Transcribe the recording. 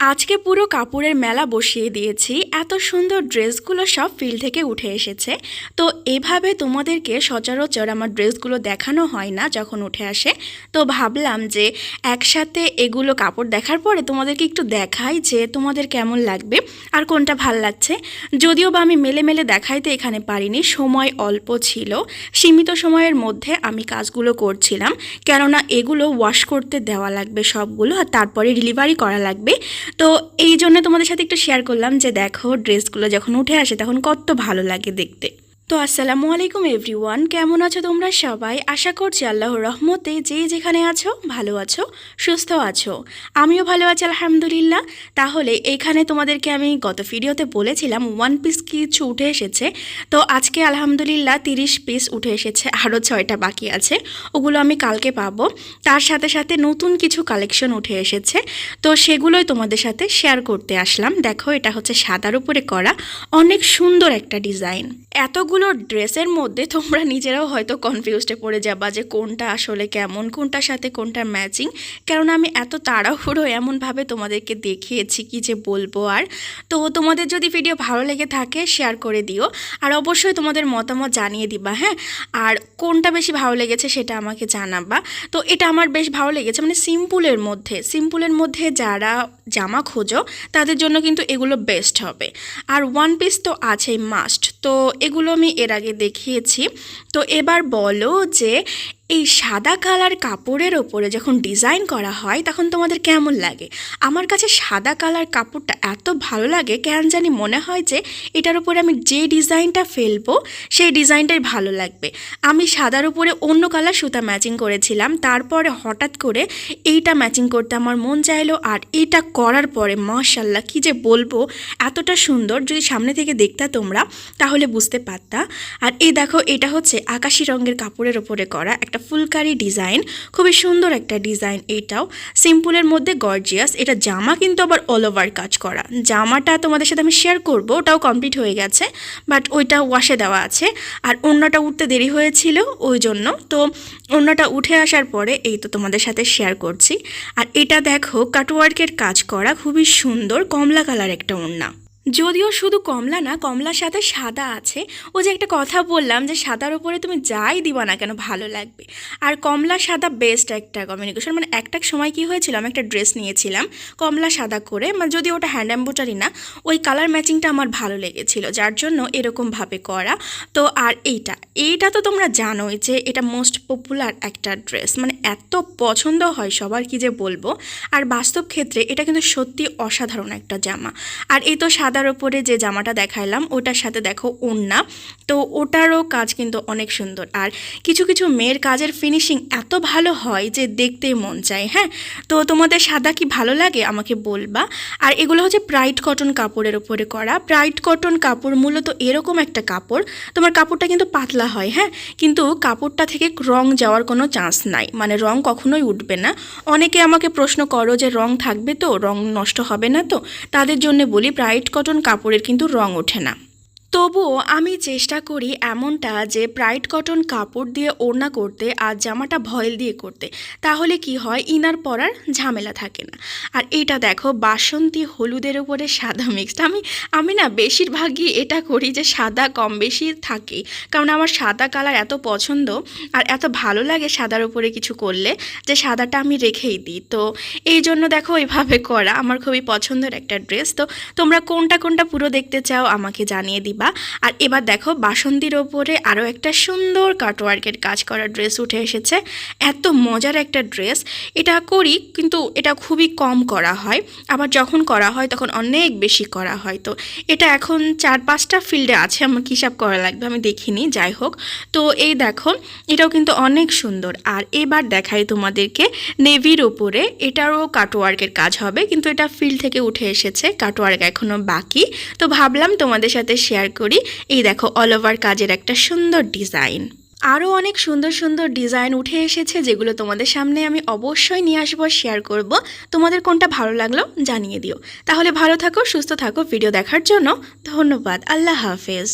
আজকে পুরো কাপড়ের মেলা বসিয়ে দিয়েছি। এত সুন্দর ড্রেসগুলো সব ফিল থেকে উঠে এসেছে। তো এভাবে তোমাদেরকে সচরাচর আমার ড্রেসগুলো দেখানো হয় না যখন উঠে আসে। তো ভাবলাম যে একসাথে এগুলো কাপড় দেখার পরে তোমাদেরকে একটু দেখাই যে তোমাদের কেমন লাগবে আর কোনটা ভালো লাগছে। যদিও বা আমি মেলে মেলে দেখাইতে এখানে পারিনি, সময় অল্প ছিল। সীমিত সময়ের মধ্যে আমি কাজগুলো করছিলাম। কেননা এগুলো ওয়াশ করতে দেওয়া লাগবে সবগুলো আর তারপরে ডেলিভারি করা লাগবে। তো এই জন্য তোমাদের সাথে একটু শেয়ার করলাম যে দেখো ড্রেসগুলো যখন উঠে আসে তখন কত ভালো লাগে দেখতে। তো আসসালামু আলাইকুম এভরিওয়ান, কেমন আছো তোমরা সবাই? আশা করছি আল্লাহর রহমতে যে যেখানে আছো, ভালো আছো, সুস্থ আছো। আমিও ভালো আছি, আলহামদুলিল্লাহ। তাহলে এখানে তোমাদেরকে আমি গত ভিডিওতে বলেছিলাম ওয়ান পিস কিছু উঠে এসেছে। তো আজকে আলহামদুলিল্লাহ তিরিশ পিস উঠে এসেছে, আরও ছয়টা বাকি আছে। ওগুলো আমি কালকে পাবো। তার সাথে সাথে নতুন কিছু কালেকশন উঠে এসেছে। তো সেগুলোই তোমাদের সাথে শেয়ার করতে আসলাম। দেখো, এটা হচ্ছে সাদার উপরে করা। অনেক সুন্দর একটা ডিজাইন এতগুলো ড্রেসের মধ্যে তোমরা নিজেরাও হয়তো কনফিউজডে পড়ে যাবা যে কোনটা আসলে কেমন, কোনটার সাথে কোনটা ম্যাচিং কারণ আমি এত তাড়াহুড়ো এমনভাবে তোমাদেরকে দেখিয়েছি কি যে বলব আর। তো তোমাদের যদি ভিডিও ভালো লেগে থাকে শেয়ার করে দিও। আর অবশ্যই তোমাদের মতামত জানিয়ে দিবা হ্যাঁ? আর কোনটা বেশি ভালো লেগেছে সেটা আমাকে জানাবা। তো এটা আমার বেশ ভালো লেগেছে মানে সিম্পলের মধ্যে সিম্পলের মধ্যে যারা জামা খোঁজো, তাদের জন্য কিন্তু এগুলো বেস্ট হবে। আর ওয়ান পিস তো আছেই মাস্ট তো এগুলো আমি এর আগে দেখিয়েছি। তো এবার বলো যে এই সাদা কালার কাপড়ের ওপরে যখন ডিজাইন করা হয়, তখন তোমাদের কেমন লাগে? আমার কাছে সাদা কালার কাপড়টা এত ভালো লাগে, কেন জানি মনে হয় যে এটার উপরে আমি যে ডিজাইনটা ফেলব, সেই ডিজাইনটাই ভালো লাগবে। আমি সাদার উপরে অন্য কালার সুতা ম্যাচিং করেছিলাম, তারপরে হঠাৎ করে এইটা ম্যাচিং করতে আমার মন চাইলো, আর এইটা করার পরে মাশাল্লাহ কি যে বলব, এতটা সুন্দর, যদি সামনে থেকে দেখতা তোমরা, তাহলে বুঝতে পারতা। আর এই দেখো, এটা হচ্ছে আকাশি রঙের কাপড়ের ওপরে করা একটা ফুলকারি ডিজাইন, খুবই সুন্দর একটা ডিজাইন এটাও। সিম্পলের মধ্যে গর্জিয়াস, এটা জামা কিন্তু আবার অল ওভার কাজ করা। জামাটা তোমাদের সাথে আমি শেয়ার করব, ওটাও কমপ্লিট হয়ে গেছে বাট ওইটা ওয়াশে দেওয়া আছে। আর অন্যটা উঠতে দেরি হয়েছিল, ওই জন্য। তো অন্যটা উঠে আসার পরে এই তো তোমাদের সাথে শেয়ার করছি। আর এটা দেখো কাটওয়ার্কের কাজ করা, খুবই সুন্দর, কমলা কালার একটা ওড়না। যদিও শুধু কমলা না, কমলার সাথে সাদা আছে। ও যে একটা কথা বললাম যে সাদার ওপরে তুমি যাই দিবা না কেন, ভালো লাগবে। আর কমলা সাদা বেস্ট একটা কমিউনিকেশন মানে একটা সময় কি হয়েছিল, আমি একটা ড্রেস নিয়েছিলাম, কমলা সাদা করে মানে যদি ওটা হ্যান্ড এম্বোটারি না, ওই কালার ম্যাচিংটা আমার ভালো লেগেছিল, যার জন্য এরকমভাবে করা। তো আর এইটা এইটা তো তোমরা জানোই যে এটা মোস্ট পপুলার একটা ড্রেস মানে এত পছন্দ হয় সবার, কি যে বলব। আর বাস্তব ক্ষেত্রে এটা কিন্তু সত্যি অসাধারণ একটা জামা। আর এই তো সাদার ওপরে যে জামাটা দেখাইলাম, ওটার সাথে দেখো ওড়না। তো ওটারও কাজ কিন্তু অনেক সুন্দর। আর কিছু কিছু মেয়ের কাজের ফিনিশিং এত ভালো হয় যে দেখতেই মন চায় হ্যাঁ? তো তোমাদের সাদা কি ভালো লাগে? আমাকে বলবা। আর এগুলো হচ্ছে প্রাইড কটন কাপড়ের উপরে করা। প্রাইড কটন কাপড় মূলত এরকম একটা কাপড়, তোমার কাপড়টা কিন্তু পাতলা হয় হ্যাঁ? কিন্তু কাপড়টা থেকে রং যাওয়ার কোনো চান্স নাই। মানে রং কখনোই উঠবে না। অনেকে আমাকে প্রশ্ন করো যে রং থাকবে তো? রং নষ্ট হবে না তো? তাদের জন্য বলি প্রাইড কটন কাপড়ের কিন্তু রং ওঠে না। তবুও আমি চেষ্টা করি এমনটা যে ব্রাইট কটন কাপড় দিয়ে ওড়না করতে আর জামাটা ভয়েল দিয়ে করতে। তাহলে কি হয়? ইনার পরার ঝামেলা থাকে না। আর এটা দেখো, বাসন্তী হলুদের উপরে সাদা মিক্সড আমি আমি না বেশিরভাগই এটা করি যে সাদা কম বেশি থাকে। কারণ আমার সাদা কালার এত পছন্দ আর এত ভালো লাগে সাদার উপরে কিছু করলে যে সাদাটা আমি রেখেই দিই। তো এই জন্য দেখো এইভাবে করা আমার খুবই পছন্দের একটা ড্রেস তো তোমরা কোনটা কোনটা পুরো দেখতে চাও আমাকে জানিয়ে দিবা। আর এবার দেখো, বাসন্তীর ওপরে আরও একটা সুন্দর কাটওয়ার্কের কাজ করা ড্রেস উঠে এসেছে। এত মজার একটা ড্রেস এটা করি কিন্তু এটা খুবই কম করা হয়। আবার যখন করা হয় তখন অনেক বেশি করা হয়। তো এটা এখন চার পাঁচটা ফিল্ডে আছে, আমার হিসাব করা লাগবে আমি দেখিনি, যাই হোক। তো এই দেখো, এটাও কিন্তু অনেক সুন্দর। আর এবার দেখাই তোমাদেরকে নেভির ওপরে এটারও কাটওয়ার্কের কাজ হবে, কিন্তু এটা ফিল্ড থেকে উঠে এসেছে। কাটওয়ার্ক এখনও বাকি। তো ভাবলাম তোমাদের সাথে শেয়ার করি, এই দেখো অল ওভার কাজের একটা সুন্দর ডিজাইন আরও অনেক সুন্দর সুন্দর ডিজাইন উঠে এসেছে, যেগুলো তোমাদের সামনে আমি অবশ্যই নিয়ে আসব শেয়ার করব। তোমাদের কোনটা ভালো লাগল জানিয়ে দিও। তাহলে ভালো থাকো, সুস্থ থাকো ভিডিও দেখার জন্য ধন্যবাদ, আল্লাহ হাফেজ।